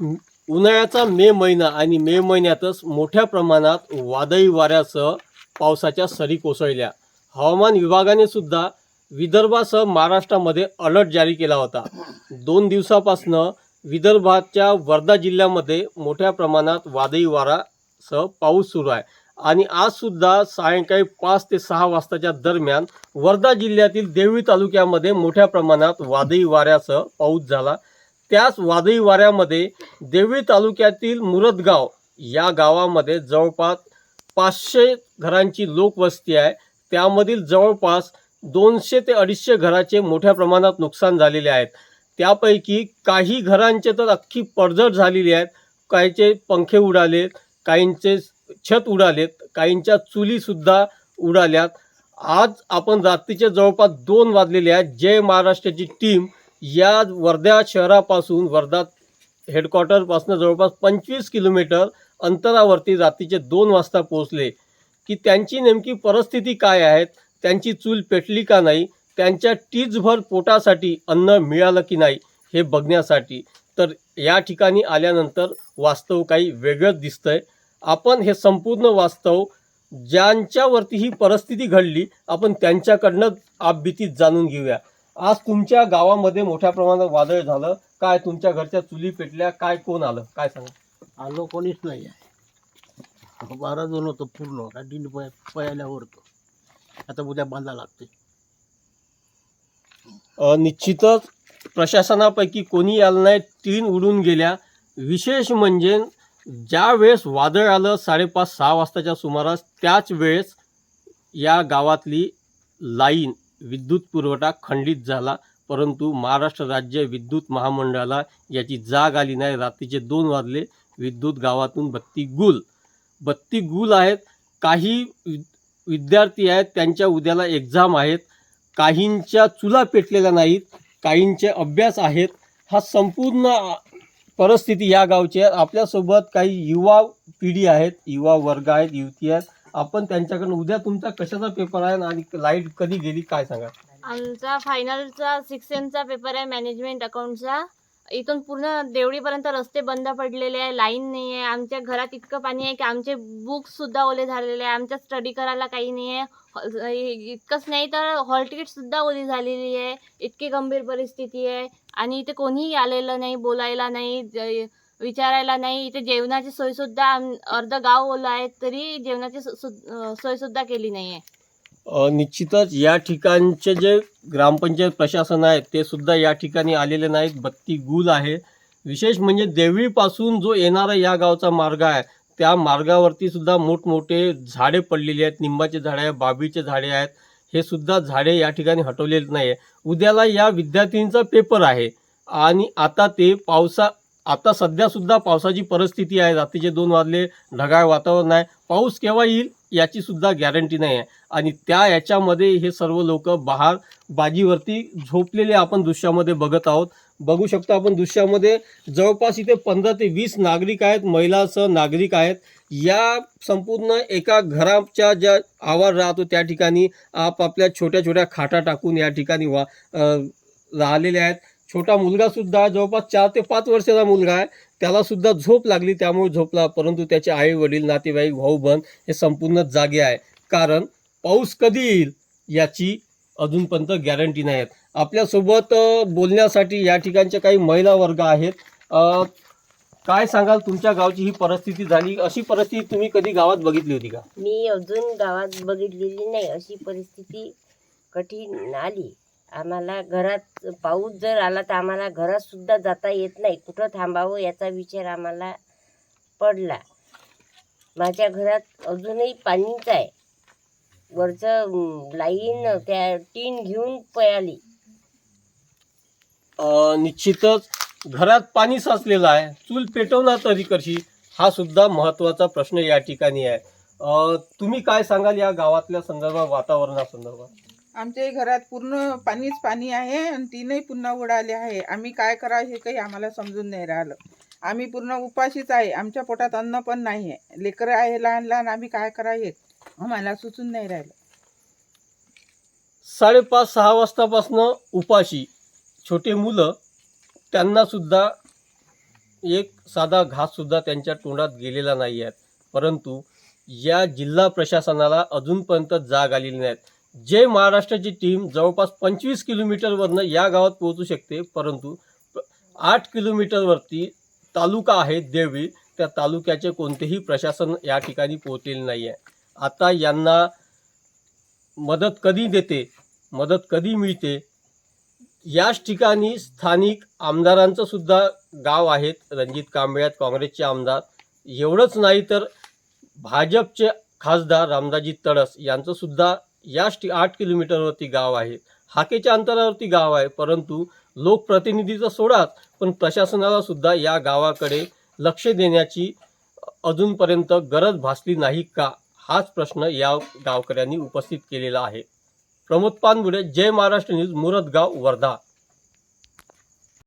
उन्हाळ्याचा मे महिना आणि मे महिन्यातच मोठ्या प्रमाणात वादळी वाऱ्यासह पावसाच्या सरी कोसळल्या. हवामान विभागाने सुद्धा विदर्भासह महाराष्ट्रामध्ये अलर्ट जारी केला होता. दोन दिवसापासनं विदर्भाच्या वर्धा जिल्ह्यामध्ये मोठ्या प्रमाणात वादळी वारासह पाऊस सुरू आहे. आणि आज सुद्धा सायंकाळी पाच ते सहा वाजताच्या दरम्यान वर्धा जिल्ह्यातील देवळी तालुक्यामध्ये मोठ्या प्रमाणात वादळी वाऱ्यासह पाऊस झाला. त्याच वादळी वाऱ्यामध्ये देवळी तालुक्यातील मुरदगाव या गावामध्ये जवळपास पाचशे घरांची लोकवस्ती आहे. त्यामधील जवळपास दोनशे ते अडीचशे घराचे मोठ्या प्रमाणात नुकसान झालेले आहेत. त्यापैकी काही घरांचे तर अख्खी पडझड झालेली आहेत. काहीचे पंखे उडालेत काहींचे छत उडालेत काहींच्या चुलीसुद्धा उडाल्यात. आज आपण रात्रीचे जवळपास दोन वाजलेले आहेत. जय महाराष्ट्राची टीम या वर्धा शहरापासून वर्धा हेडक्वार्टरपासून जवळपास पंचवीस किलोमीटर अंतरावरती रात्रीचे दोन वाजता पोहोचले. की त्यांची नेमकी परिस्थिती काय आहेत त्यांची चूल पेटली का नाही त्यांच्या टीचभर पोटासाठी अन्न मिळालं की नाही हे बघण्यासाठी. तर या ठिकाणी आल्यानंतर वास्तव काही वेगळंच दिसतंय. आपण हे संपूर्ण वास्तव ज्यांच्यावरती ही परिस्थिती घडली आपण त्यांच्याकडनं आपबीतीत जाणून घेऊया. आज तुमच्या गावामध्ये मोठ्या प्रमाणात वादळ झालं. काय तुमच्या घरच्या चुली पेटल्या? काय कोण आलं? काय सांगा? आलो कोणीच नाही आहे. बारा जण होतो पूर्ण. काठीने पय पयाल्यावर होतो आता उद्या बांधा लागते अ, निश्चितच प्रशासनापैकी कोणी आलं नाही तीन उडून गेल्या. विशेष म्हणजे ज्या वेळेस वादळ आलं साडेपाच सहा वाजताच्या सुमारास त्याच वेळेस या गावातली लाईन विद्युत पुरवठा खंडित झाला परंतु महाराष्ट्र राज्य विद्युत महामंडळाला याची जाग आली नाही. रात्रीचे दोन वाजले विद्युत गावातून बत्ती गुल बत्ती गुल आहेत. काही वि- विद्यार्थी आहेत त्यांच्या उद्याला एक्झाम आहेत. काहींच्या चुला पेटलेल्या नाहीत काहींचे अभ्यास आहेत. हा संपूर्ण परिस्थिती या गावची आहे. आपल्यासोबत काही युवा पिढी आहेत युवा वर्ग आहेत युवती आहेत. आपण त्यांच्याकडून उद्या तुमचा कशाचा पेपर आहे आणि लाइट कधी गेली काय सांगा? आमचा फायनलचा सिक्स सेमचा पेपर आहे मॅनेजमेंट अकाउंटचा इथून पूर्ण देवळीपर्यंत रस्ते बंद पडलेले आहे लाईन नाही आहे आमच्या घरात इतकं पाणी आहे की आमचे बुक्स सुद्धा ओले झालेले आहे. आमच्या स्टडी करायला काही नाही आहे इतकंच नाही तर हॉल तिकीट सुद्धा ओली झालेली आहे. इतकी गंभीर परिस्थिती आहे. आणि इथे कोणीही आलेलं नाही बोलायला नाही. विचारायला नाही. इथे जेवणाची सोयसुद्धा आम- अर्ध गाव ओलं आहे तरी जेवणाची सु- सु- सोयसुद्धा केली नाही आहे निश्चितच या ठिकाणचे जे ग्रामपंचायत प्रशासन आहे ते सुद्धा या ठिकाणी आलेले नाहीत. बत्ती गुल आहे. विशेष म्हणजे देवळीपासून जो येणारा या गावचा मार्ग आहे त्या मार्गावरती सुद्धा मोठमोठे झाडे पडलेली आहेत. निंबाचे झाडे आहे बाबीचे झाडे आहेत. हे सुद्धा झाडे या ठिकाणी हटवलेले नाही आहे उद्याला या विद्यार्थ्यांचा पेपर आहे आणि आता ते पावसा आता सध्यासुद्धा पावसाची परिस्थिती आहे. रात्रीचे दोन वाजले ढगाळ वातावरण आहे. पाऊस केव्हा येईल याची सुद्धा गॅरंटी नाही आहे. आणि त्या याच्यामध्ये हे सर्व लोक बहार बाजीवरती झोपलेले आपण दृश्यामध्ये बघत आहोत. बघू शकतो आपण दृश्यामध्ये जवळपास इथे पंधरा ते वीस नागरिक आहेत महिलासह नागरिक आहेत. या संपूर्ण एका घराच्या ज्या आवार राहतो त्या ठिकाणी आपापल्या छोट्या छोट्या खाटा टाकून या ठिकाणी वा राहिलेल्या आहेत. छोटा मुलगा सुद्धा जवळपास चार ते पाच वर्षाचा मुलगा आहे. त्याला सुद्धा झोप लागली त्यामुळे झोपला. परंतु त्याचे आई वडील नातेवाईक भाऊ बहीण हे संपूर्ण जागे आहे. कारण पाऊस कधी येईल याची अजूनपर्यंत गॅरंटी नाही आहेत. आपल्यासोबत बोलण्यासाठी या ठिकाणच्या काही महिला वर्ग आहेत. काय सांगाल? तुमच्या गावची ही परिस्थिती झाली. अशी परिस्थिती तुम्ही कधी गावात बघितली होती का? मी अजून गावात बघितलेली नाही. अशी परिस्थिती कठीण आली. आम्हाला घरात पाऊस जर आला तर आम्हाला घरातसुद्धा जाता येत नाही. कुठं थांबावं याचा विचार आम्हाला पडला. माझ्या घरात अजूनही पाणीच आहे. वरचं लाईन त्या टीन घेऊन पळाली. निश्चितच घरात पाणी साचलेलं आहे. चूल पेटवणार तरी कशी? हा सुद्धा महत्त्वाचा प्रश्न या ठिकाणी आहे. तुम्ही काय सांगाल या गावातल्या संदर्भात वातावरणासंदर्भात? आमच्या घरात पूर्ण पाणीच पाणी आहे आणि तीनही पुन्हा उडाले आहे. आम्ही काय करावं हे काही आम्हाला समजून नाही राहिलं. आम्ही पूर्ण उपाशीच आहे. आमच्या पोटात अन्न पण नाही आहे लेकरं आहे लहान लहान. आम्ही काय करावे आम्हाला सुचून नाही राहिलं. साडेपाच सहा वाजतापासनं उपाशी छोटे मुलं त्यांनासुद्धा एक साधा घाससुद्धा त्यांच्या तोंडात गेलेला नाही आहे परंतु या जिल्हा प्रशासनाला अजूनपर्यंत जाग आलेली नाहीत जे महाराष्ट्राची टीम जवळपास पंचवीस किलोमीटरवरनं या गावात पोहोचू शकते परंतु आठ किलोमीटरवरती तालुका आहे देवळी. त्या तालुक्याचे कोणतेही प्रशासन या ठिकाणी पोहोचलेले नाही आहे आता यांना मदत कधी देते मदत कधी मिळते? याच ठिकाणी स्थानिक आमदारांचं सुद्धा गाव आहेत. रणजित कांबळे आहेत काँग्रेसचे आमदार. एवढंच नाही तर भाजपचे खासदार रामदाजी तडस यांचंसुद्धा याच आठ किलोमीटरवरती गाव आहे. हाकेच्या अंतरावरती गाव आहे परंतु लोकप्रतिनिधीचा सोडाच पण प्रशासनाला सुद्धा या गावाकडे लक्ष देण्याची अजूनपर्यंत गरज भासली नाही का? हाच प्रश्न या गावकऱ्यांनी उपस्थित केलेला आहे. प्रमोद पानगुडे जय महाराष्ट्र न्यूज मुरदगाव वर्धा.